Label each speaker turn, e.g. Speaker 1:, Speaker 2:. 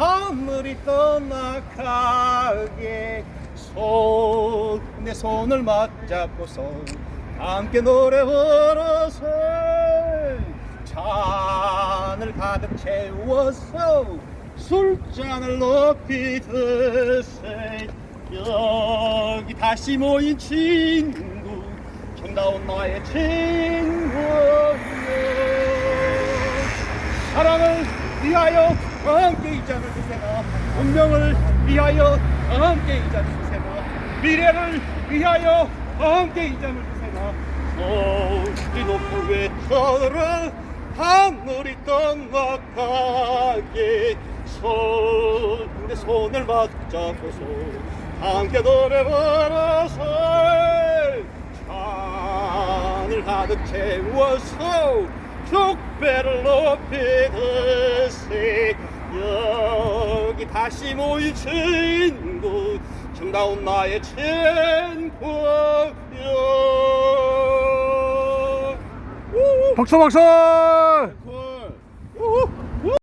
Speaker 1: 하늘이 떠나가게. 손 내 손을 맞잡고서 함께 노래 부르서 잔을 가득 채워서 술잔을 높이 드세 여기 다시 모인 친구 정다운 나의 친구여 사랑을 위하여 함께 이 잔을 드세나 운명을 위하여 함께 이 잔을 드세나 미래를 위하여 함께 이 잔을 드세나 소리 높은 외쳐라 하늘이 떠나가게 손내 손을 맞잡고서 함께 노래 부르서 잔을 가득 채워서 족배를 높이 드세 여기 다시 모인 친구 정다운 나의 친구여
Speaker 2: 박수 박수!
Speaker 1: 고